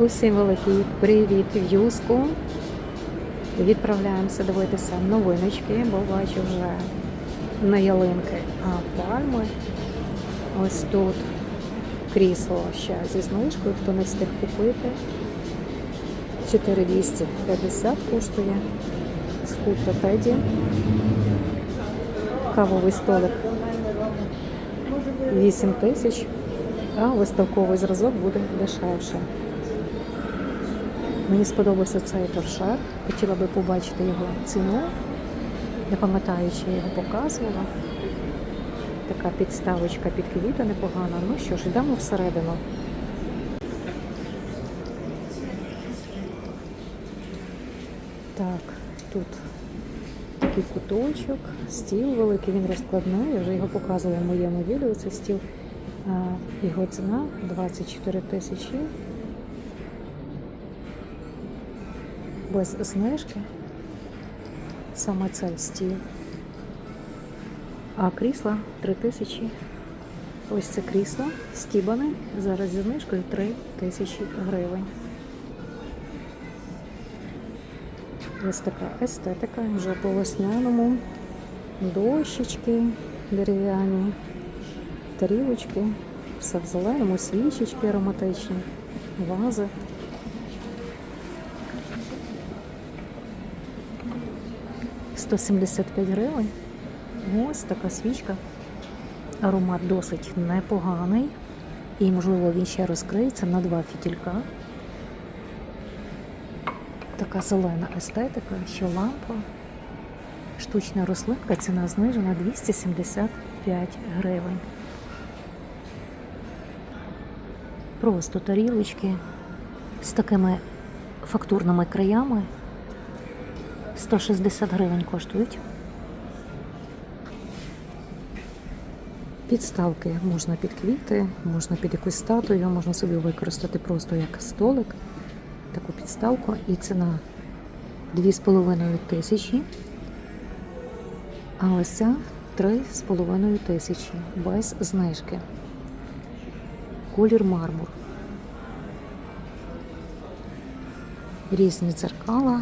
Усім великий привіт в Юску. Відправляємося дивитися новиночки, бо бачу вже не ялинки, а пальми. Ось тут крісло ще зі знижкою, хто не встиг купити. 4250 коштує з хутро Теді. Кавовий столик 8 тисяч, а виставковий зразок буде дешевше. Мені сподобався цей торшер. Хотіла би побачити його ціну. Не пам'ятаю, чи я його показувала. Така підставочка під квіти непогана. Ну що ж, йдемо всередину. Так, тут такий куточок, стіл великий, він розкладний. Я вже його показувала в моєму відео. Це стіл. Його ціна 24 тисячі. Без знижки. Саме цей стіл. А крісла 3 тисячі. Ось це крісло стібане. Зараз зі знижкою 3 тисячі гривень. Ось така естетика вже по весняному. Дощечки дерев'яні, тарілочки, все в зеленому, свічечки ароматичні, вази. Сто сімдесят п'ять гривень. Ось така свічка. Аромат досить непоганий. І, можливо, він ще розкриється на два фітілька. Така зелена естетика, що лампа. Штучна рослинка, ціна знижена 275 гривень. Просто тарілочки з такими фактурними краями 160 гривень коштують. Підставки можна під квіти, можна під якусь статую, можна собі використати просто як столик, таку підставку. І ціна 2,5 тисячі. А ось ця 3,5 тисячі без знижки. Колір мармур. Різні дзеркала.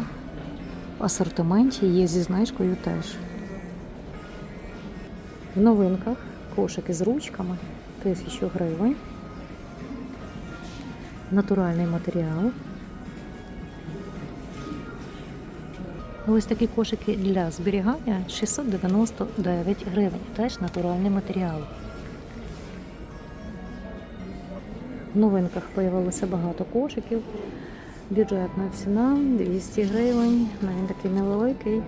В асортименті є зі знижкою теж. В новинках кошики з ручками 1000 гривень. Натуральний матеріал. Ось такі кошики для зберігання 699 гривень. Теж натуральний матеріал. В новинках з'явилося багато кошиків. Бюджетна ціна 200 гривень. Він такий невеликий.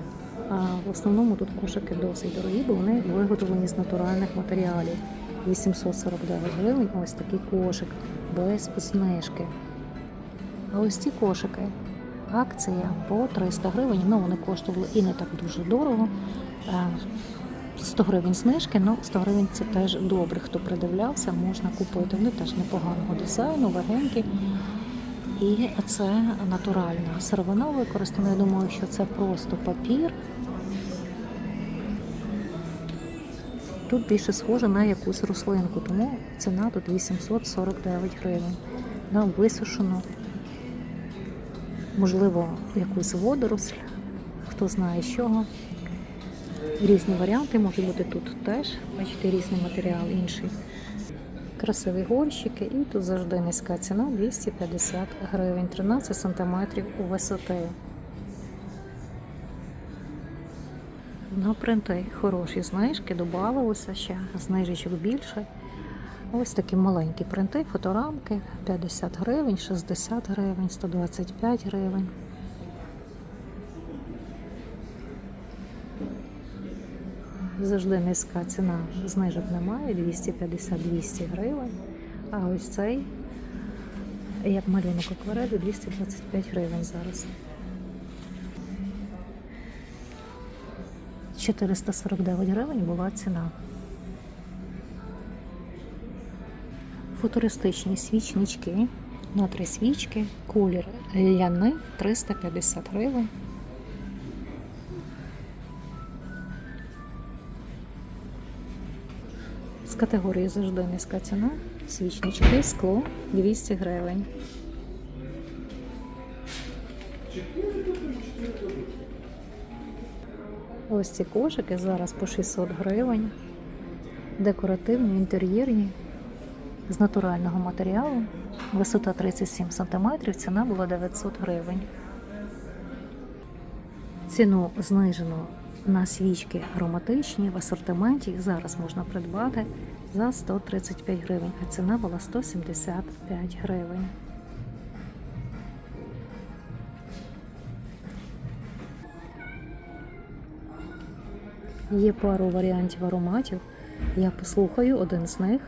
А в основному тут кошики досить дорогі, бо вони виготовлені з натуральних матеріалів. 849 гривень. Ось такий кошик без знижки. А ось ці кошики. Акція по 300 гривень. Ну, вони коштували і не так дуже дорого. Е, 100 гривень знижки, але 100 гривень це теж добре. Хто придивлявся, можна купити. Вони теж непоганого дизайну, легенькі. І це натуральна сировина використана. Я думаю, що це просто папір. Тут більше схоже на якусь рослинку, тому ціна тут 849 гривень. На висушену, можливо, якусь водоросль, хто знає з чого. Різні варіанти можуть бути тут теж. Бачите, різний матеріал інший. Красиві горщики, і тут завжди низька ціна 250 гривень, 13 сантиметрів у висоти. На принти хороші знижки, додавалося ще знижечок більше. Ось такі маленькі принти, фоторамки 50 гривень, 60 гривень, 125 гривень. Завжди низька ціна, знижок немає, 250-200 гривень. А ось цей, як малюнок акварелі, 225 гривень зараз. 449 гривень була ціна. Футуристичні свічнички на три свічки, колір ляни 350 гривень. Категорії завжди низька ціна. Свічнички, скло 200 гривень. Ось ці кошики зараз по 600 гривень. Декоративні, інтер'єрні, з натурального матеріалу. Висота 37 см, ціна була 900 гривень. Ціну знижено на свічки ароматичні в асортименті. Їх зараз можна придбати за 135 гривень, а ціна була 175 гривень. Є пару варіантів ароматів. Я послухаю один з них.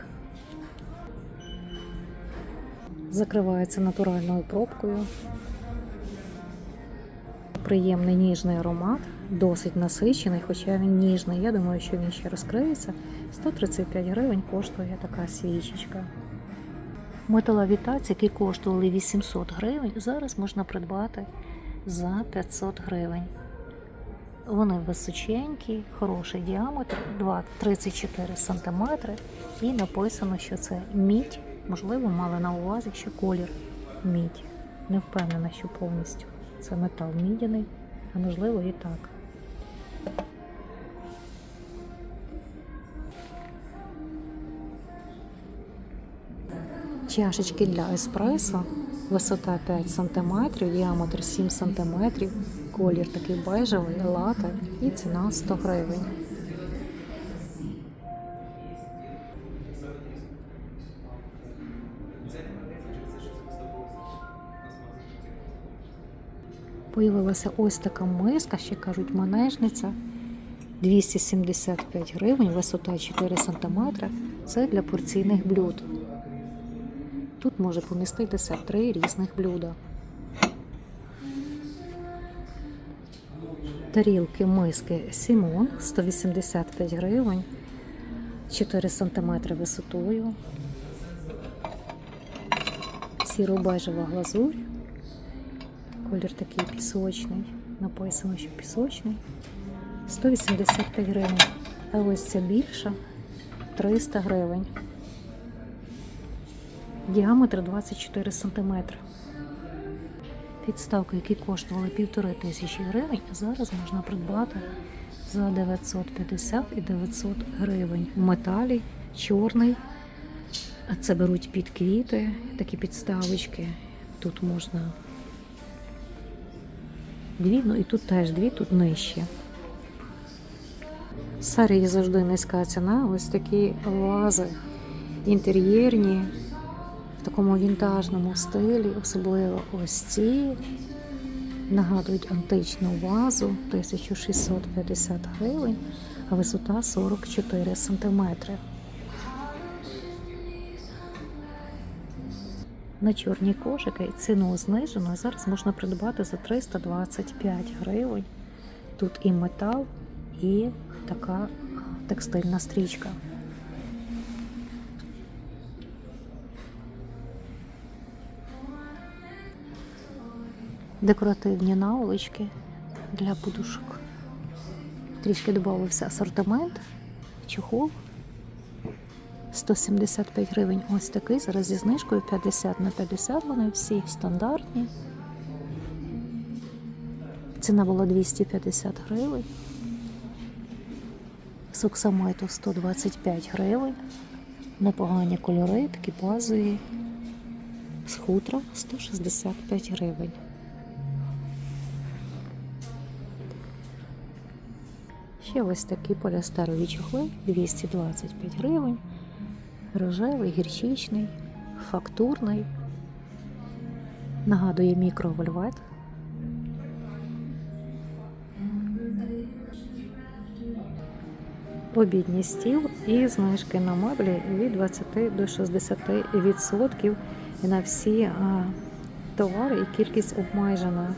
Закривається натуральною пробкою. Приємний ніжний аромат, досить насичений, хоча він ніжний. Я думаю, що він ще розкриється. 135 гривень коштує така свічечка. Металові таці, які коштували 800 гривень, зараз можна придбати за 500 гривень. Вони височенькі, хороший діаметр, 2,34 см. І написано, що це мідь. Можливо, мали на увазі, що колір мідь. Не впевнена, що повністю це метал мідяний, а можливо і так. Чашечки для еспресо, висота 5 см, діаметр 7 см, колір такий бежевий, лата і ціна 100 гривень. Появилася ось така миска, ще кажуть, манежниця. 275 гривень, висота 4 см. Це для порційних блюд. Тут може поміститися три різних блюда. Тарілки миски Сімон 185 гривень, 4 см висотою. Сіро-бежева глазурь. Колір такий пісочний. Написано, що пісочний. 185 гривень. А ось ця більша 300 гривень. Діаметр 24 см. Підставки, які коштували півтори тисячі гривень, зараз можна придбати за 950 і 900 гривень. В металі чорний. Це беруть під квіти, такі підставочки. Тут можна дві, ну і тут теж дві, тут нижче. Сарії завжди низька ціна. Ось такі вази інтер'єрні, в такому вінтажному стилі, особливо ось ці. Нагадують античну вазу 1650 гривень, а висота 44 сантиметри. На чорні кошики ціну знижено. Зараз можна придбати за 325 гривень. Тут і метал, і така текстильна стрічка. Декоративні наволочки для подушок. Трішки додався асортимент, чохол. 175 гривень ось такий, зараз зі знижкою 50 на 50 вони всі стандартні. Ціна була 250 гривень. Суксамайту 125 гривень. Непогані кольори, такі базові. З хутра 165 гривень. Ще ось такі поліастерові чохли 225 гривень. Рожевий, гірчичний, фактурний. Нагадує мікровольвет. Обідній стіл і знижки на меблі від 20 до 60% на всі товари і кількість обмежена.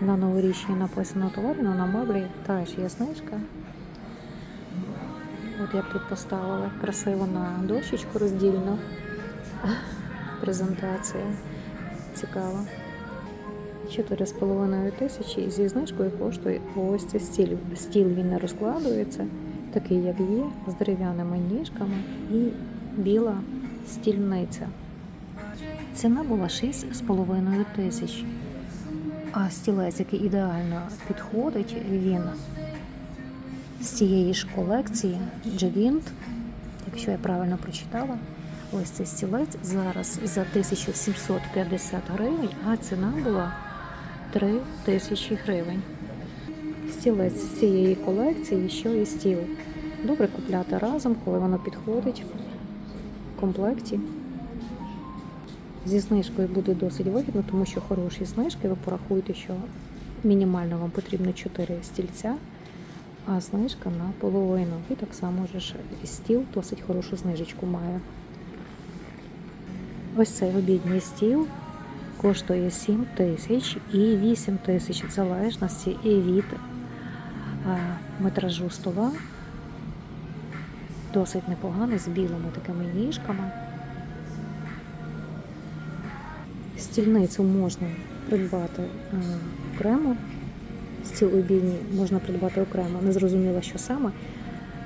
На новорічні написано товари, але на меблі теж є знижка. От як тут поставили красиво на дощечку роздільну. Презентація цікава. 4,5 тисячі зі знижкою коштує ось цей стіл. Стіл він не розкладується, такий, як є, з дерев'яними ніжками і біла стільниця. Ціна була 6,5 тисяч. А стілець, який ідеально підходить, він з цієї ж колекції Джевінт, якщо я правильно прочитала, ось цей стілець зараз за 1750 гривень, а ціна була 3 тисячі гривень. Стілець з цієї колекції, що і стіл. Добре купляти разом, коли воно підходить в комплекті. Зі знижкою буде досить вигідно, тому що хороші знижки. Ви порахуєте, що мінімально вам потрібно 4 стільця, а знижка на половину. І так само ж стіл досить хорошу знижечку має. Ось цей обідній стіл коштує 7 тисяч і 8 тисяч в залежності і від метражу стола. Досить непоганий з білими такими ніжками. Стільницю можна придбати окремо. Стіл обідній можна придбати окремо. Не зрозуміло, що саме.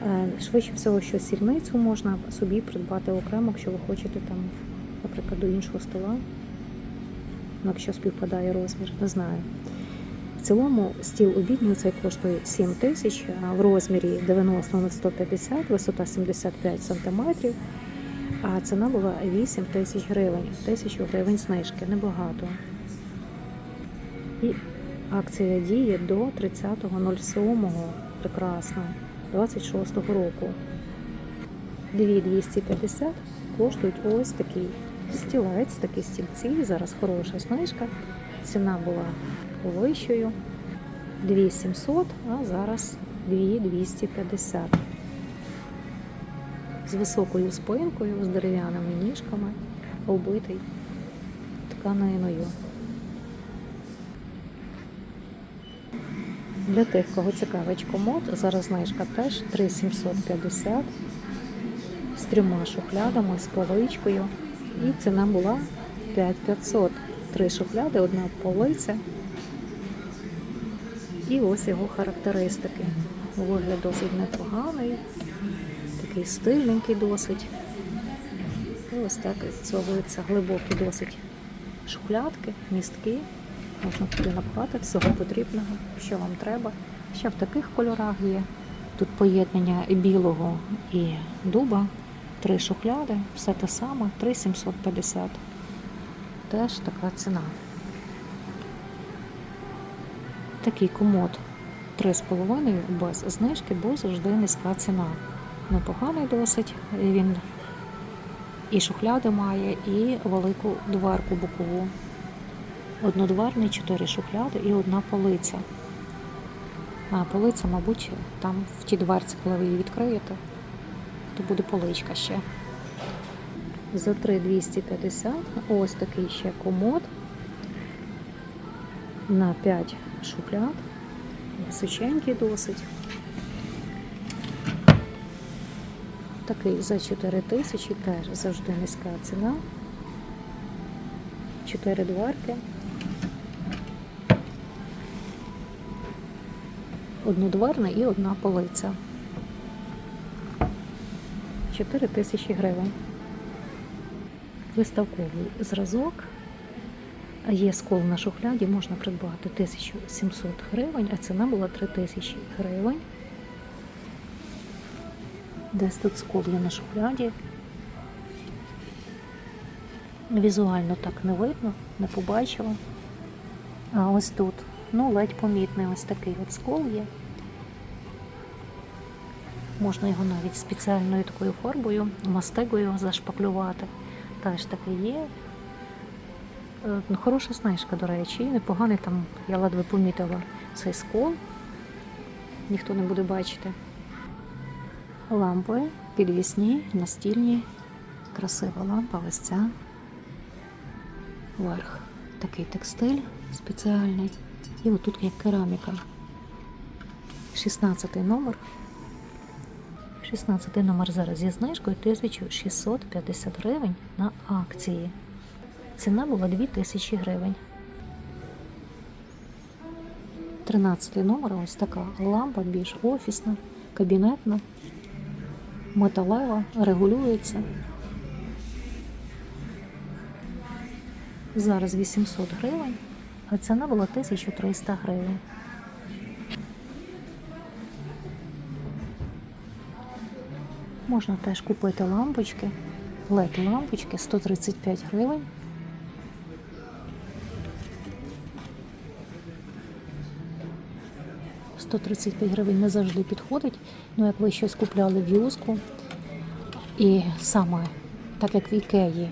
Е, Швидше всього, що стільницю можна собі придбати окремо, якщо ви хочете там, наприклад, до іншого стола. Ну, якщо співпадає розмір, не знаю. В цілому стіл обідній цей коштує 7 тисяч, в розмірі 90 на 150, висота 75 сантиметрів. А ціна була 8 тисяч гривень, тисячу гривень знижки, небагато. І акція діє до 30.07. Прекрасно, 26 року. 2250 коштують ось такий стілець, такі стільці. Зараз хороша знижка. Ціна була вищою 2700, а зараз 2250 з високою спинкою, з дерев'яними ніжками, оббитий тканиною. Для тих, кого цікавить комод, зараз знижка теж 3750 з трьома шухлядами, з поличкою. І ціна була 5500. Три шухляди, одна полиця. І ось його характеристики. Вигляд досить непоганий такий стильненький досить. І ось так зовуються глибокі досить шухлядки, містки. Можна туди напхати всього потрібного, що вам треба. Ще в таких кольорах є. Тут поєднання білого і дуба. Три шухляди, все те саме, 3750. Теж така ціна. Такий комод 3,5 без знижки, бо завжди низька ціна непоганий досить. Він і шухляди має, і велику дверку бокову. Однодверний, чотири шухляди і одна полиця. А полиця, мабуть, там в тій дверці, коли ви її відкриєте, то буде поличка ще. За 3,250 ось такий ще комод на 5 шухляд. Височенький досить. Такий за 4 тисячі теж завжди низька ціна. Чотири дверки. Однодверна і одна полиця. 4 тисячі гривень. Виставковий зразок. Є скол на шухляді, можна придбати 1700 гривень, а ціна була 3000 гривень. Десь тут скол є на шухляді. Візуально так не видно, не побачила. А ось тут, ну, ледь помітний ось такий от скол є. Можна його навіть спеціальною такою фарбою, мастигою зашпаклювати. Теж таке є. Е, ну, Хороша знижка, до речі, непоганий там, я ледве помітила цей скол. Ніхто не буде бачити. Лампи підвісні, настільні, красива лампа, ось ця. Верх. Такий текстиль спеціальний. І отут як кераміка. 16 номер. 16 номер зараз зі знижкою 1650 гривень на акції. Ціна була 2000 гривень. 13 номер ось така лампа більш офісна, кабінетна металева, регулюється. Зараз 800 гривень, а ціна була 1300 гривень. Можна теж купити лампочки, led лампочки 135 гривень. – 135 гривень не завжди підходить. Ну, як ви щось купляли в юску, і саме так як в Ікеї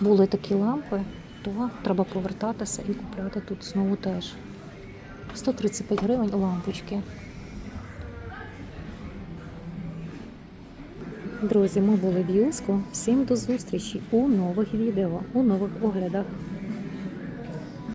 були такі лампи, то треба повертатися і купляти тут знову теж. 135 гривень лампочки. Друзі, ми були в Юску. Всім до зустрічі у нових відео, у нових оглядах.